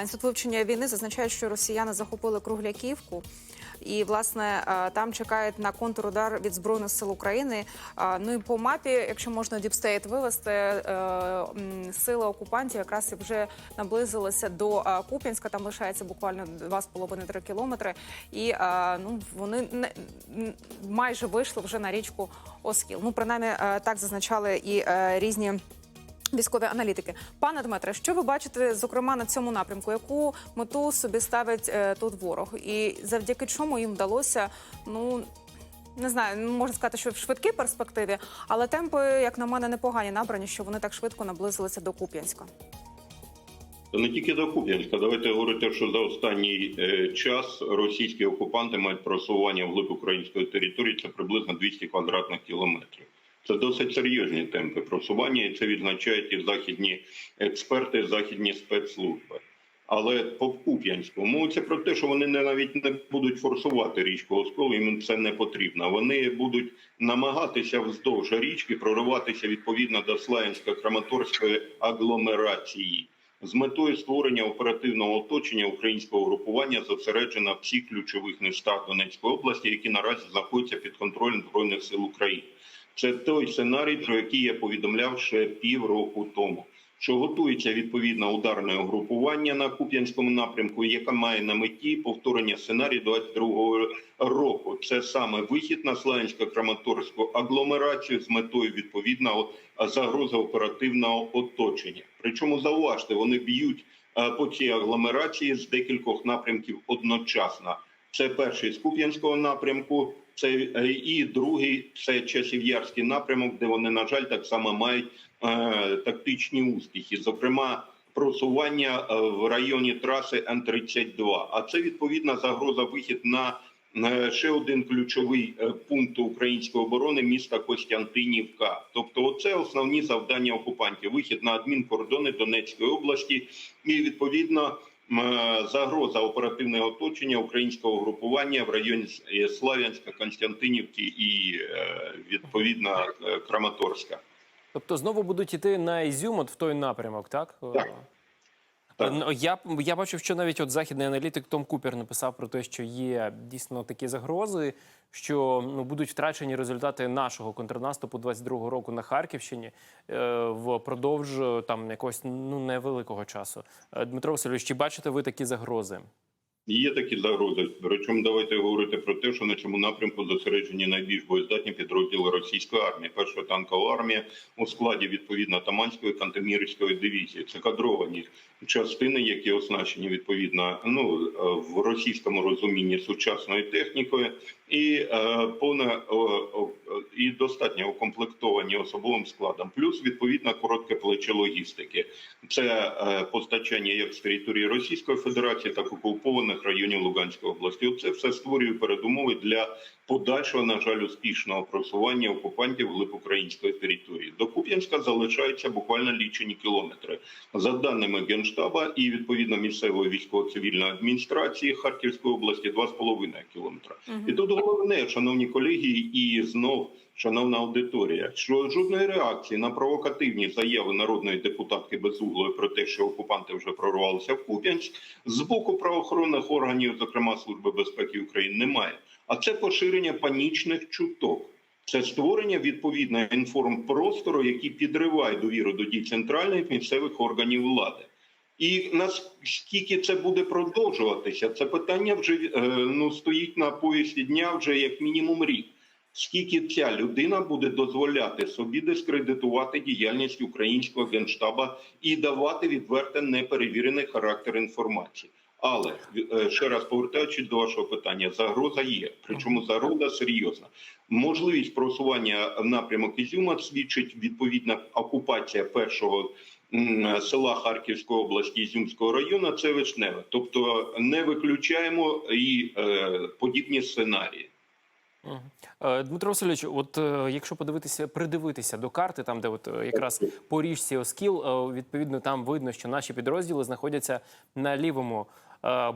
Інститут вивчення війни зазначає, що росіяни захопили Кругляківку. І власне там чекають на контрудар від збройних сил України. Ну і по мапі, якщо можна діпстейт вивести, е, м, сили окупантів якраз вже наблизилися до Куп'янська. Там лишається буквально 2,5-3 кілометри. І ну вони майже вийшли вже на річку Оскіл. Ну принаймні е, так зазначали і е, різні. Військові аналітики, пане Дмитре, що ви бачите, зокрема на цьому напрямку? Яку мету собі ставить е, тут ворог, і завдяки чому їм вдалося? Ну не знаю, можна сказати, що в швидкій перспективі, але темпи, як на мене, непогані набрані, що вони так швидко наблизилися до Куп'янська. Не тільки до Куп'янська. Давайте говорити, що за останній е, час російські окупанти мають просування вглиб української території. Це приблизно 200 квадратних кілометрів. Це досить серйозні темпи просування, і це відзначають і західні експерти, західні спецслужби. Але по Куп'янську мовиться про те, що вони не навіть не будуть форсувати річку Оскол, їм це не потрібно. Вони будуть намагатися вздовж річки прориватися відповідно до Славянсько-Краматорської агломерації з метою створення оперативного оточення українського групування зосереджено в всіх ключових містах Донецької області, які наразі знаходяться під контролем збройних сил України. Це той сценарій, про який я повідомляв ще півроку тому. Що готується відповідне ударне угрупування на Куп'янському напрямку, яка має на меті повторення сценарію 22-го року. Це саме вихід на Славянсько-Краматорську агломерацію з метою відповідного загрози оперативного оточення. Причому зауважте, вони б'ють по цій агломерації з декількох напрямків одночасно. Це перший з Куп'янського напрямку, це е, і другий це Часів'ярський напрямок, де вони, на жаль, так само мають е, тактичні успіхи, зокрема. Просування е, в районі траси Н-32. А це відповідна загроза вихід на е, ще один ключовий пункт української оборони міста Костянтинівка. Тобто, оце основні завдання окупантів: вихід на адмінкордони Донецької області і відповідно загроза оперативного оточення українського групування в районі е, Славянська, Константинівки і е, відповідно е, Краматорська. Тобто знову будуть іти на Ізюм, от в той напрямок, так? Так. Так. Ну, Я, я бачив, що навіть от західний аналітик Том Купер написав про те, що є дійсно такі загрози, що ну, будуть втрачені результати нашого контрнаступу 22-го року на Харківщині е, впродовж там якогось ну невеликого часу. Е, Дмитро Васильович, чи бачите ви такі загрози? Є такі загрози. Причому давайте говорити про те, що на цьому напрямку зосереджені найбільш боєздатні підрозділи російської армії. Перша танкова армія у складі відповідно Таманської Кантемірської дивізії. Це кадровані частини, які оснащені відповідно ну в російському розумінні сучасною технікою, і е, о, і достатньо укомплектовані особовим складом. Плюс відповідно коротке плече логістики. Це е, постачання як з території Російської Федерації, так і окупованих районів Луганської області. Це все створює передумови для подальшого, на жаль, успішного просування окупантів глиб української території. До Куп'янська залишаються буквально лічені кілометри. За даними Генштаба і відповідно місцевої військово-цивільної адміністрації Харківської області 2,5 кілометра. І тут головне, шановні колеги, і знов. Шановна аудиторія, що жодної реакції на провокативні заяви народної депутатки Безуглої про те, що окупанти вже прорвалися в Куп'янськ, з боку правоохоронних органів, зокрема Служби безпеки України, немає. А це поширення панічних чуток. Це створення відповідного інформпростору, який підриває довіру до дій центральних місцевих органів влади. І наскільки це буде продовжуватися, це питання вже е, ну стоїть на поясі дня вже як мінімум рік. Скільки ця людина буде дозволяти собі дискредитувати діяльність українського генштаба і давати відверто неперевірений характер інформації? Але е, ще раз повертаючись до вашого питання, загроза є. Причому загроза серйозна. Можливість просування в напрямок Ізюма свідчить відповідна окупація першого села Харківської області Ізюмського району. Це вишневе. Тобто не виключаємо і е, подібні сценарії. Е, Дмитро Васильович, от е, якщо подивитися, придивитися до карти, там де от е, якраз по річці Оскіл, відповідно там видно, що наші підрозділи знаходяться на лівому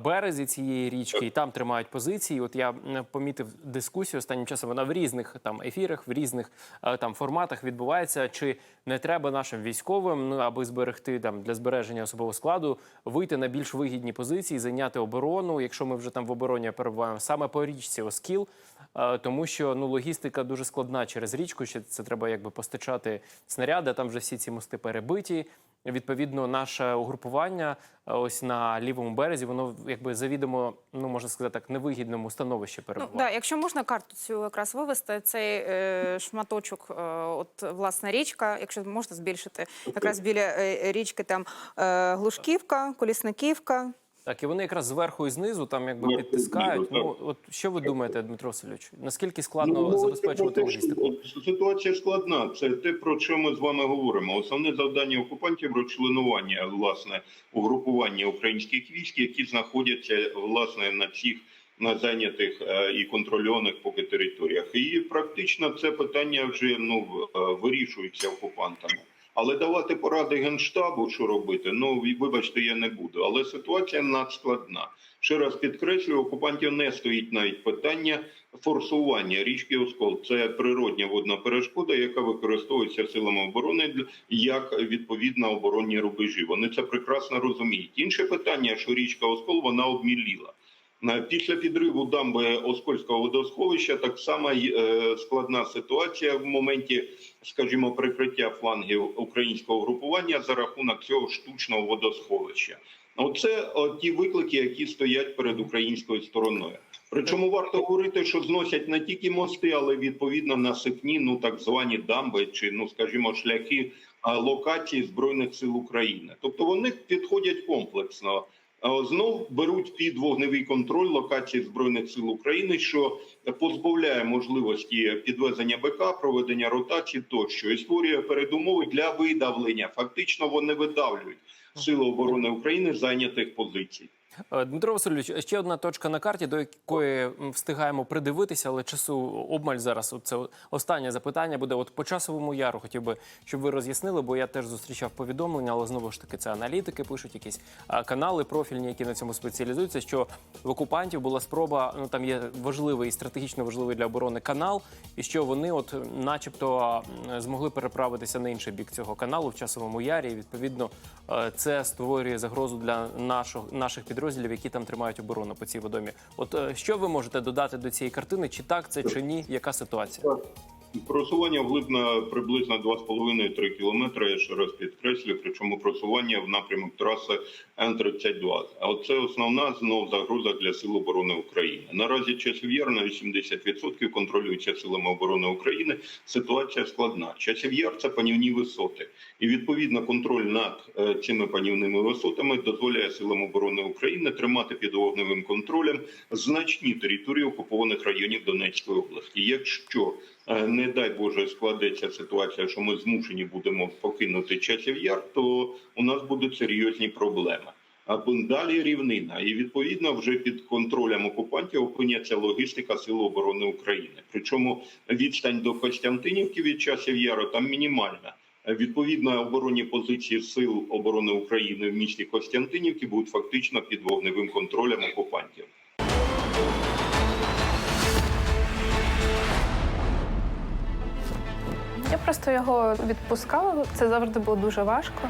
березі цієї річки, і там тримають позиції. От я помітив дискусію останнім часом. Вона в різних там ефірах, в різних е, там форматах відбувається. Чи не треба нашим військовим, ну аби зберегти там для збереження особового складу, вийти на більш вигідні позиції, зайняти оборону, якщо ми вже там в обороні перебуваємо саме по річці Оскіл, е, тому що ну логістика дуже складна через річку. Ще це треба якби постачати снаряди. Там вже всі ці мости перебиті. Відповідно, наше угрупування е, ось на лівому березі, воно якби завідомо, ну можна сказати так, невигідному становищі Ну, да, якщо можна карту цю якраз вивести, цей е, шматочок, е, от власне річка, якщо можна збільшити, якраз біля е, річки там е, Глушківка, Колісниківка. Так, і вони якраз зверху і знизу там якби Зверху і підтискають. Ну от що ви думаєте, Дмитро Васильович? Наскільки складно Ну, забезпечувати це про те, логістику? Ситуація складна. Це те, про що ми з вами говоримо. Основне завдання окупантів розчленування власне угрупування українських військ, які знаходяться власне на цих на зайнятих е, і контрольованих поки територіях. І практично це питання вже ну е, вирішується окупантами. Але давати поради генштабу, що робити, ну вибачте, я не буду. Але ситуація надскладна. Ще раз підкреслюю, окупантів не стоїть навіть питання форсування річки Оскол. Це природня водна перешкода, яка використовується силами оборони як відповідна оборонні рубежі. Вони це прекрасно розуміють. Інше питання, що річка Оскол вона обміліла. Після підриву дамби Оскольського водосховища так само е, складна ситуація в моменті, скажімо, прикриття флангів українського групування за рахунок цього штучного водосховища. Оце ті виклики, які стоять перед українською стороною. Причому варто говорити, що зносять не тільки мости, але відповідно насипні, ну так звані дамби, чи ну скажімо, шляхи локації збройних сил України. Тобто вони підходять комплексно. Знов беруть під вогневий контроль локації збройних сил України, що позбавляє можливості підвезення БК, проведення ротації тощо і створює передумови для видавлення. Фактично вони видавлюють сили оборони України зайнятих позицій. Е, Дмитро Васильович, ще одна точка на карті, до якої встигаємо придивитися, але часу обмаль зараз. Це останнє запитання буде. От по часовому яру хотів би, щоб ви роз'яснили, бо я теж зустрічав повідомлення, але знову ж таки це аналітики пишуть, якісь канали профільні, які на цьому спеціалізуються. Що в окупантів була спроба, ну там є важливий і стратегічно важливий для оборони канал, і що вони, от, начебто, змогли переправитися на інший бік цього каналу в часовому ярі. І відповідно е, це створює загрозу для нашого наших підрозділів, які там тримають оборону по цій водомі. От е, що ви можете додати до цієї картини? Чи так це чи ні? Яка ситуація? Просування вглиб на приблизно 2,5-3 кілометри. Я ще раз підкреслю. Причому просування в напрямок траси Н-32. А оце основна знов загроза для сил оборони України. Наразі часів'яр на 80% контролюється силами оборони України. Ситуація складна. Часів яр це панівні висоти, і відповідно контроль над е, цими панівними висотами дозволяє силам оборони України тримати під вогневим контролем значні території окупованих районів Донецької області. Якщо не дай Боже складеться ситуація, що ми змушені будемо покинути часів яр, то у нас будуть серйозні проблеми. А далі рівнина, і відповідно вже під контролем окупантів опиняться логістика Сил оборони України. Причому відстань до Костянтинівки від часів яру там мінімальна. Відповідно, оборонні позиції сил оборони України в місті Костянтинівки будуть фактично під вогневим контролем окупантів. Просто його відпускала. Це завжди було дуже важко.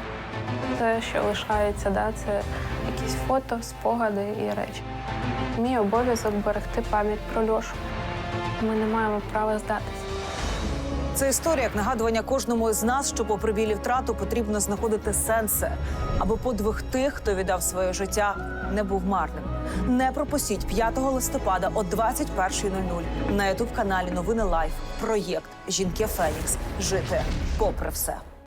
Те, що лишається, да, це якісь фото, спогади і речі. Мій обов'язок берегти пам'ять про Льошу. Ми не маємо права здатися. Це історія як нагадування кожному з нас, що попри білі втрату потрібно знаходити сенси, аби подвиг тих, хто віддав своє життя, не був марним. Не пропустіть 5 листопада о 21.00 на ютуб каналі Новини Лайф. Проєкт Жінки Фенікс. Жити попри все.